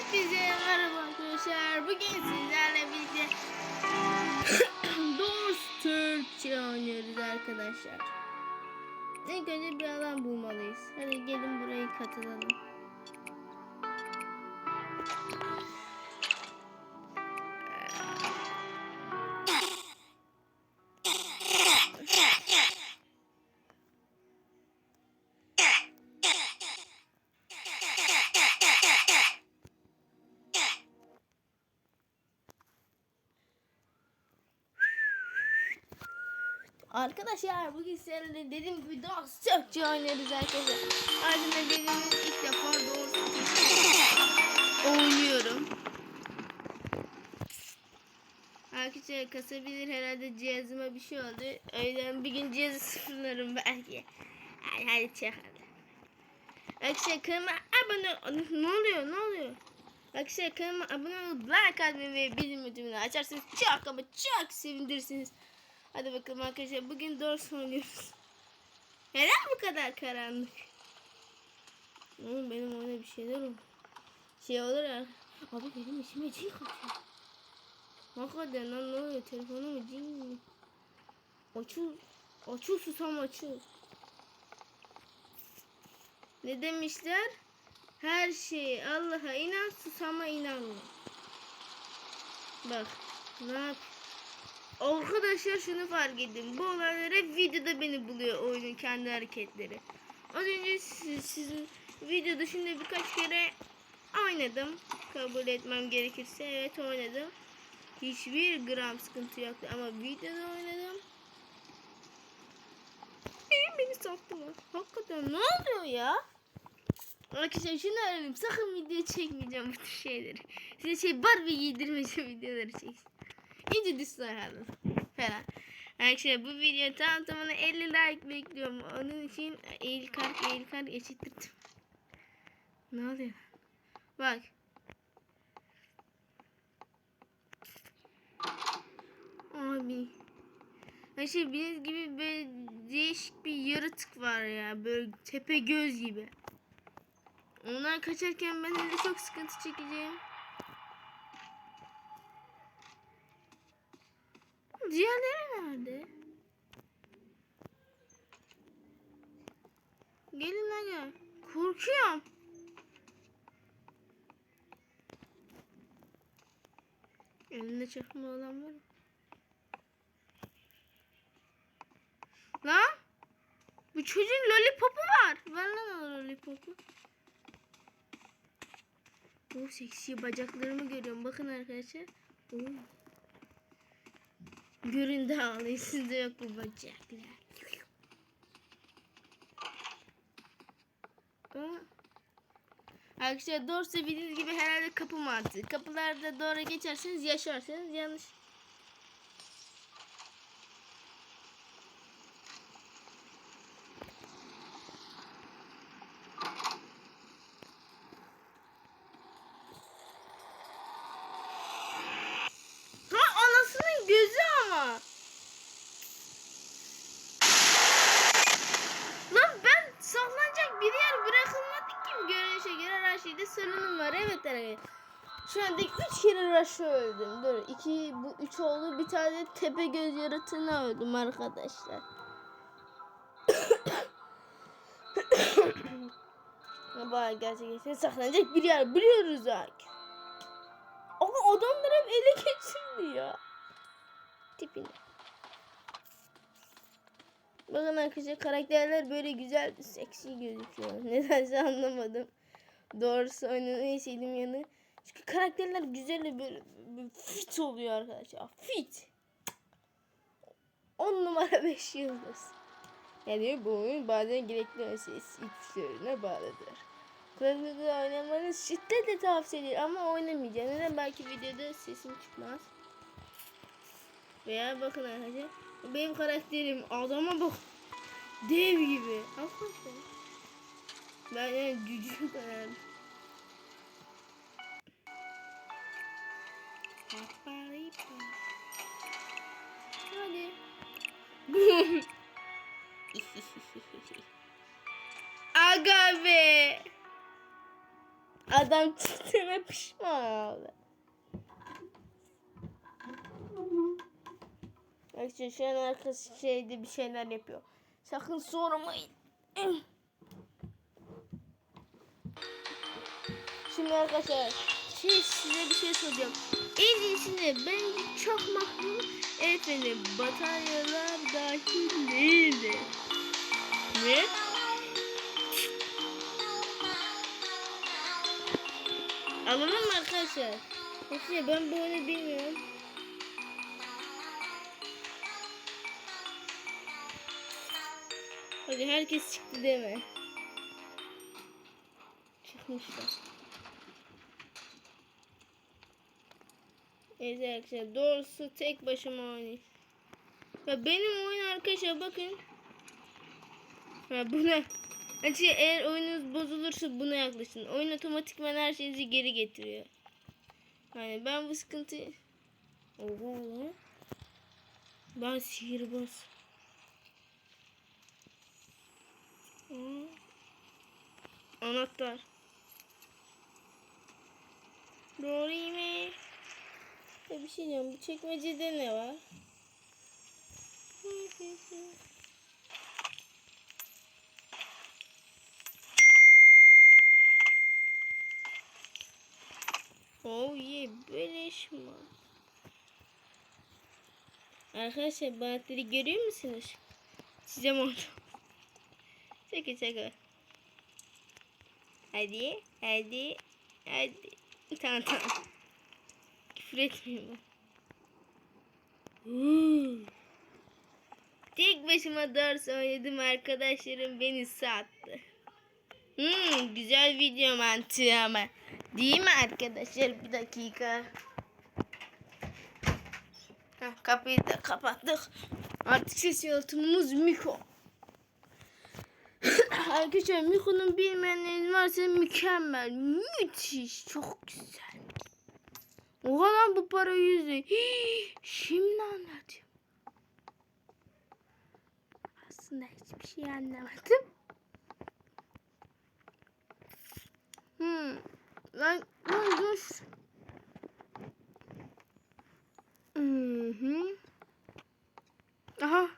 Hepinize merhaba arkadaşlar. Bugün sizlerle birlikte Doors Türkçe oynuyoruz arkadaşlar. İlk önce bir alan bulmalıyız. Hadi gelin buraya katılalım. Arkadaşlar bugün sizlerle dediğim gibi Doors Türkçe oynuyoruz arkadaşlar. Ardından dediğimiz ilk defa Türkçe oynuyorum. Arkadaşlar kasabilir herhalde cihazıma bir şey oldu. Yüzden bir gün cihazı sıfırlarım belki. Hadi hadi çakalım. Arkadaşlar kanalıma abone Ne oluyor ne oluyor? Arkadaşlar kanalıma abone olup like atmayı ve bildirim açarsanız çok ama çok sevindirirsiniz. Hadi bakalım arkadaşlar bugün Doors oynuyoruz. Neden bu kadar karanlık? Oğlum benim oyuna bir şeyler olur. Şey olur ya. Abi benim işime cin kaçıyor. Hakikaten lan ne oluyor? Telefonu mu cin mi? Açıl. Açıl susam açıl. Ne demişler? Her şey Allah'a inan susama inanma. Bak ne yap? Arkadaşlar şunu fark ettim. Bu olaylar hep videoda beni buluyor oyunun kendi hareketleri. Az önce siz, sizin video dışında birkaç kere oynadım. Kabul etmem gerekirse evet oynadım. Hiçbir gram sıkıntı yoktu ama videoda oynadım. İyi beni sattılar. Hakikaten ne oluyor ya? Arkadaşlar şunu öğrenim. Sakın video çekmeyeceğim bu tür şeyleri. Size şey Barbie giydirmeyeceğim videoları çeksin. İyice düşler alın falan. Arkadaşlar bu video tam tamına 50 like bekliyorum. Onun için eğil kalk eğil kalk eşittirdim. Ne oluyor? Bak. Abi. Arkadaşlar bildiğiniz gibi böyle değişik bir yaratık var ya. Böyle tepe göz gibi. Onlar kaçarken ben de çok sıkıntı çekeceğim. Diğerleri nerede? Gelin aga. Korkuyorum. Elinde çakma olan var mı? Lan? Bu çocuğun lollipopu var. Ver lan o lollipopu. O seksi bacaklarımı görüyorum. Bakın arkadaşlar. Oo. Göründü ağlayın. Sizde yok bu bacaklar. Arkadaşlar doğrusu bildiğiniz gibi herhalde kapı mantığı. Kapılarda doğru geçerseniz yaşarsınız. Yanlış. Ha anasının gözü ama. Lan ben saklanacak bir yer bırakılmadı her şeyde sorunum var. Evet arkadaşlar. Şu anda 3 kere Rush'ı öldüm. Dur 2 bu 3 oldu. Bir tane tepe göz yaratığına öldüm arkadaşlar. Bana gerçekten saklanacak bir yer biliyoruz artık. Ama adamlar hep ele geçirdi ya. Tipine. Bakın arkadaşlar karakterler böyle güzel seksi gözüküyor. Nedense anlamadım. Doğrusu oyunun en sevdiğim yanı. Çünkü karakterler güzel böyle, böyle fit oluyor arkadaşlar. Fit. 10 numara 5 yıldız. Yani bu oyun bazen gerekli ses ipuçlarına bağlıdır. Klavyeyle oynamanız şiddetle tavsiye edilir ama oynamayacağım. Neden? Belki videoda sesim çıkmaz. Veya bakın arkadaşlar. Benim karakterim adama bak. Dev gibi. Hakikaten. Ben yani cücük. Hadi. Aga be. Adam çıktığına pişman oldu. Şimdi şu an arkası şeyde bir şeyler yapıyor. Sakın sormayın. Şimdi arkadaşlar şey, size bir şey soracağım. En iyisini bence çok makbul efendim bataryalar dahil değildi. Ne? Alalım mı arkadaşlar? Neyse ben bu oyunu bilmiyorum. Hadi herkes çıktı deme. Çıkmışlar. Evet arkadaşlar doğrusu tek başıma oynayayım. Ya benim oyun arkadaşlar bakın. Ha buna. Hani eğer oyununuz bozulursa buna yaklaşın. Oyun otomatikman her şeyinizi geri getiriyor. Yani ben bu sıkıntıyı... Oho. Ben sihirbaz. Anahtar. Doğru mi? Ya bir şey diyeceğim. Bu çekmecede ne var? Oh yeah, beleş mi? Arkadaşlar balıkları görüyor musunuz? Size mi oldu? Şaka şaka. Hadi, hadi, hadi. Tamam tamam. Küfür. Hmm. Tek başıma ders oynadım arkadaşlarım beni sattı. Hmm, güzel video mantığı ama. Değil mi arkadaşlar? Bir dakika. Heh, kapıyı da kapattık. Artık ses yalıtımımız Miko. Arkadaşlar Miko'nun bilmeyenleriniz varsa mükemmel. Müthiş. Çok güzel. Oha lan bu para yüzü. Şimdi anladım. Aslında hiçbir şey anlamadım. Hmm. Lan lan dur. Hı hı. Aha.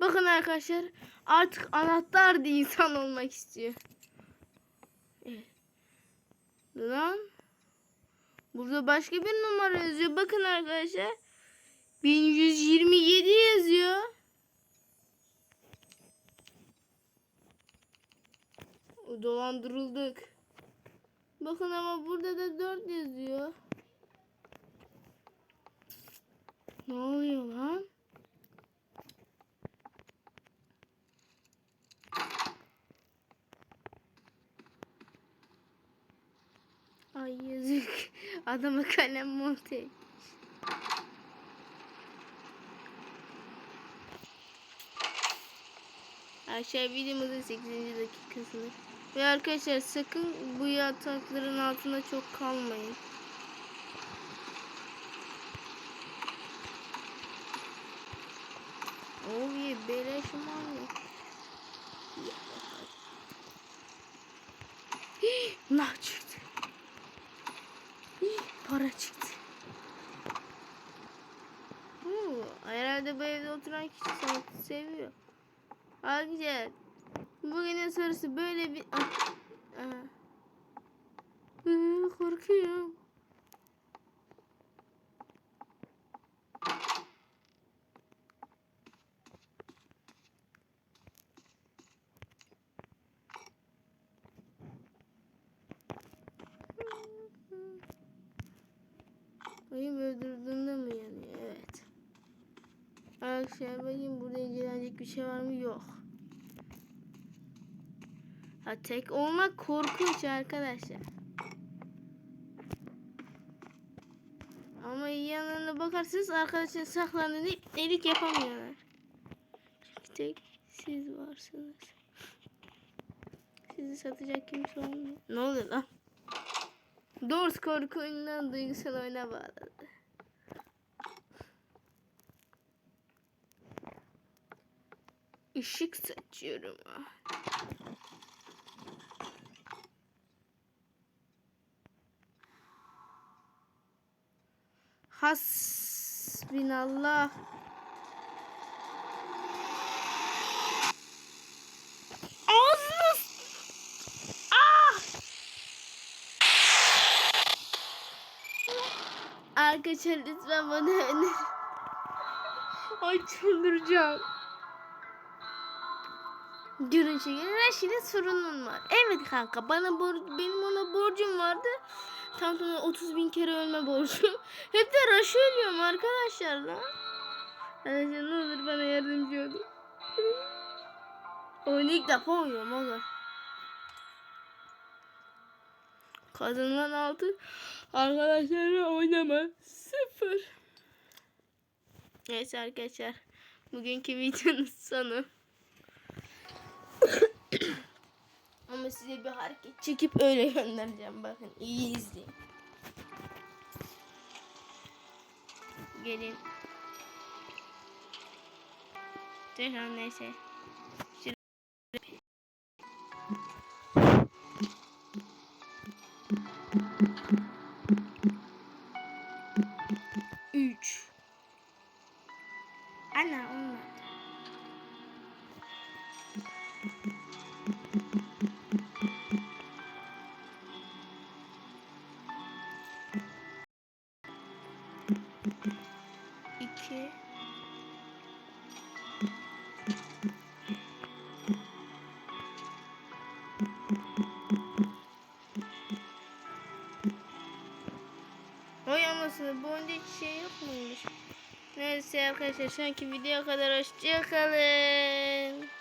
Bakın arkadaşlar artık anahtar da insan olmak istiyor. Evet. Lan. Burada başka bir numara yazıyor. Bakın arkadaşlar. 1127 yazıyor. Dolandırıldık. Bakın ama burada da 4 yazıyor. Ne oluyor lan? Ay yazık. Adama kalem monte. Aşağı videomuzun 8. dakikasında. Ve arkadaşlar sakın bu yatakların altında çok kalmayın. Oh yeah, beleş money. Nah çıktı. Hii, Para çıktı. Oo, herhalde bu evde oturan kişi sanatı seviyor. Arkadaşlar bugünün sorusu böyle bir... Ah. Hı, korkuyorum. Oyun öldürdüğünde mi yanıyor? Evet. Arkadaşlar bakayım burada ilgilenecek bir şey var mı? Yok. Ha tek olmak korkunç arkadaşlar. Ama yanına bakarsanız arkadaşlar saklandığında delik yapamıyorlar. Çünkü tek siz varsınız. Sizi satacak kimse olmuyor. Ne oluyor lan? Doğrusu korku oyunundan duygusal oyuna bağladı. Işık saçıyorum. Hasbinallah. Ah! Arkadaşlar lütfen bana önerin. Ay çıldıracağım. Görün şekilde her şeyde sorunun var. Evet kanka bana bor- benim ona borcum vardı. Tam tamına 30 bin kere ölme borcum. Hep de rush ölüyorum arkadaşlar lan. Arkadaşlar ne olur bana yardımcı olun. Oyunu ilk defa oynuyorum oğlum. Kazanılan altı arkadaşlarla oynama sıfır. Neyse arkadaşlar. Bugünkü videonun sonu. Ama size bir hareket çekip öyle göndereceğim. Bakın iyi izleyin. Gelin. Tekrar neyse. 2 Oy amasını bu oyunda hiç şey yok muymuş? Neyse arkadaşlar şu anki videoya kadar hoşçakalın.